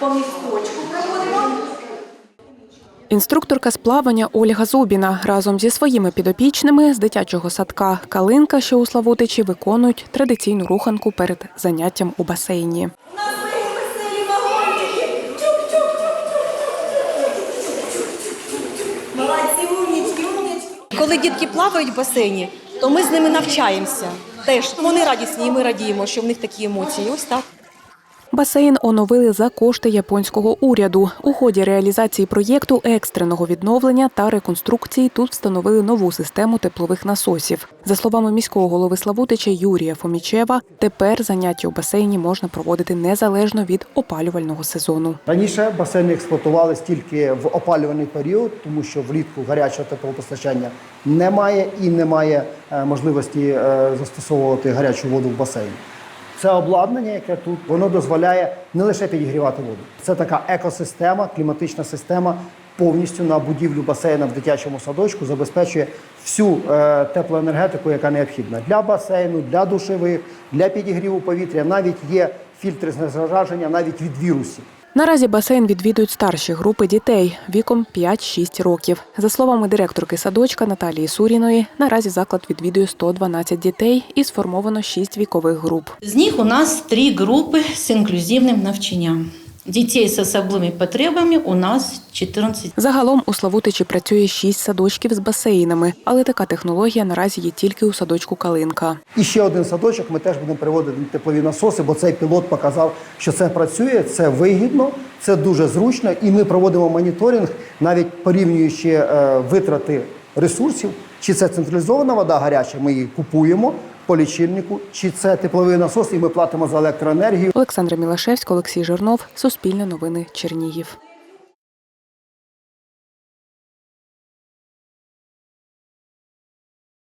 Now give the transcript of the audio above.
По місточку проводимо. Інструкторка з плавання Ольга Зубіна разом зі своїми підопічними з дитячого садка Калинка, що у Славутичі, виконують традиційну руханку перед заняттям у басейні. Коли дітки плавають в басейні, то ми з ними навчаємося. Теж вони радісні, і ми радіємо, що в них такі емоції. Ось так. Басейн оновили за кошти японського уряду. У ході реалізації проєкту екстреного відновлення та реконструкції тут встановили нову систему теплових насосів. За словами міського голови Славутича Юрія Фомічева, тепер заняття у басейні можна проводити незалежно від опалювального сезону. Раніше басейни експлуатувались тільки в опалювальний період, тому що влітку гарячого теплопостачання немає і немає е, можливості е, застосовувати гарячу воду в басейні. Це обладнання, яке тут, воно дозволяє не лише підігрівати воду. Це така екосистема, кліматична система повністю на будівлю басейна в дитячому садочку забезпечує всю е, теплоенергетику, яка необхідна для басейну, для душевих, для підігріву повітря. Навіть є фільтри з незараження навіть від вірусів. Наразі басейн відвідують старші групи дітей віком 5-6 років. За словами директорки садочка Наталії Суріної, наразі заклад відвідує 112 дітей і сформовано 6 вікових груп. З них у нас три групи з інклюзивним навчанням. Дітей з особливими потребами у нас 14. Загалом у Славутичі працює 6 садочків з басейнами, але така технологія наразі є тільки у садочку Калинка. І ще один садочок ми теж будемо приводити теплові насоси, бо цей пілот показав, що це працює, це вигідно, це дуже зручно, і ми проводимо моніторинг, навіть порівнюючи е, витрати ресурсів, чи це централізована вода гаряча, ми її купуємо по лічильнику, чи це тепловий насос, і ми платимо за електроенергію. Олександра Мілашевська, Олексій Жирнов, Суспільне новини, Чернігів.